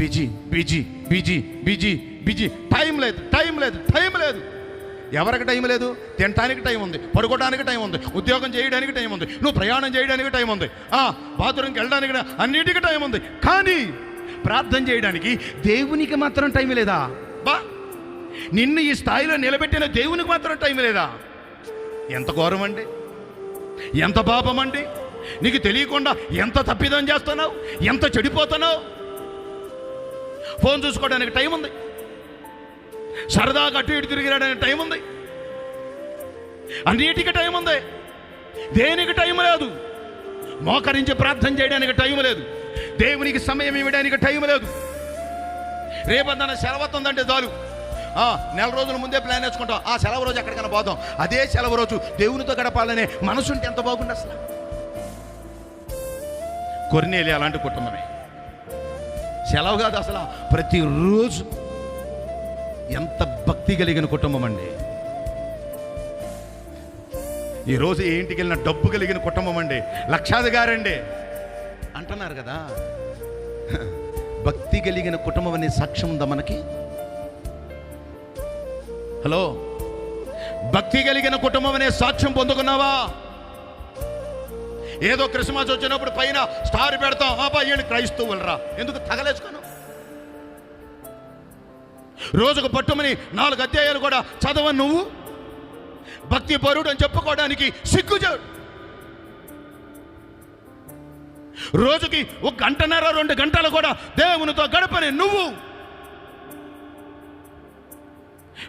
Busy busy busy busy busy. Time లేదు time లేదు time లేదు. ఎవరికి టైం లేదు? తినటానికి టైం ఉంది పడుకోవడానికి టైం ఉంది ఉద్యోగం చేయడానికి టైం ఉంది నువ్వు ప్రయాణం చేయడానికి టైం ఉంది ఆ బాత్రూమ్కి వెళ్ళడానికి అన్నిటికీ టైం ఉంది. కానీ ప్రార్థన చేయడానికి దేవునికి మాత్రం టైం లేదా? బా నిన్ను ఈ స్థాయిలో నిలబెట్టిన దేవునికి మాత్రం టైం లేదా? ఎంత ఘోరం అండి? ఎంత పాపం అండి? నీకు తెలియకుండా ఎంత తప్పిదం చేస్తున్నావు? ఎంత చెడిపోతున్నావు? ఫోన్ చూసుకోవడానికి టైం ఉంది. సరదాగా అటు ఇటు తిరిగిరాడానికి టైం ఉంది. అన్నిటికీ టైం ఉంది. దేనికి టైం లేదు? మోకరించి ప్రార్థన చేయడానికి టైం లేదు. దేవునికి సమయం ఇవ్వడానికి టైం లేదు. రేపొద్దున సెలవు ఉందంటే చాలు. ఆ, నెల రోజుల ముందే ప్లాన్ వేసుకుంటాం. ఆ సెలవు రోజు ఎక్కడికైనా పోదాం. అదే సెలవు రోజు దేవునితో గడపాలనే మనసుంటే ఎంత బాగుంది అసలు కొరినేలి అలాంటి కుటుంబమే సెలవు కాదు అసలు. ప్రతిరోజు ఎంత భక్తి కలిగిన కుటుంబం అండి. ఈరోజు ఏ ఇంటికి వెళ్ళిన డబ్బు కలిగిన కుటుంబం అండి. లక్షాధికారండి అంటున్నారు కదా. భక్తి కలిగిన కుటుంబం అనే సాక్ష్యం ఉందా మనకి? హలో. భక్తి కలిగిన కుటుంబం అనే సాక్ష్యం పొందుకున్నావా? ఏదో క్రిస్మస్ వచ్చినప్పుడు పైన స్టార్ పెడతాం. ఆ పయ్యండి క్రైస్తవులరా ఎందుకు తగలేసుకున్నావు రోజుకు పట్టుమని నాలుగు అధ్యాయాలు కూడా చదవను నువ్వు? భక్తి పరుడు అని చెప్పుకోవడానికి సిగ్గుచాడు. రోజుకి ఒక గంటన్నర రెండు గంటలు కూడా దేవునితో గడపని నువ్వు.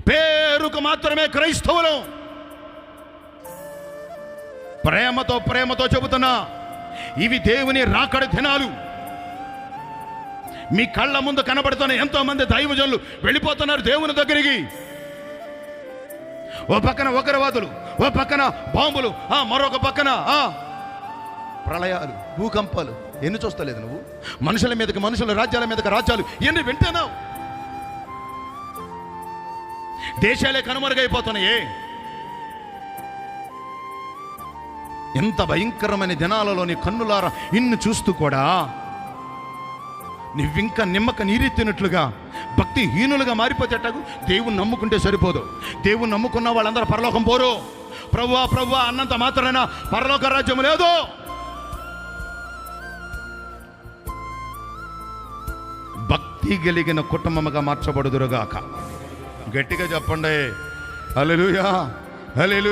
పేరుకు మాత్రమే క్రైస్తవులం. ప్రేమతో ప్రేమతో చెబుతున్నా ఇవి దేవుని రాకడ దినాలు. మీ కళ్ళ ముందు కనబడుతున్న ఎంతో మంది దైవజనులు వెళ్ళిపోతున్నారు దేవుని దగ్గరికి. ఓ పక్కన ఉగ్రవాదులు ఓ పక్కన బాంబులు ఆ మరొక పక్కన ఆ ప్రళయాలు భూకంపాలు. ఎన్ని చూస్తలేదు నువ్వు? మనుషుల మీదకి మనుషుల రాజ్యాల మీదకి రాజ్యాలు ఎన్ని వింటున్నావు? దేశాలే కనుమరుగైపోతున్నాయే. ఎంత భయంకరమైన దినాలలో నీ కన్నులార చూస్తూ కూడా నువ్వింకా నిమ్మక నీరెత్తినట్లుగా భక్తి హీనులుగా మారిపోతేటకు దేవుని నమ్ముకుంటే సరిపోదు. దేవుని నమ్ముకున్న వాళ్ళందరూ పరలోకం పోరు. ప్రభువా ప్రభువా అన్నంత మాత్రాన పరలోక రాజ్యం లేదు. భక్తి కలిగిన కుటుంబముగా మార్చబడుదురుగాక. గట్టిగా చెప్పండి. అలెలుయా అలెలు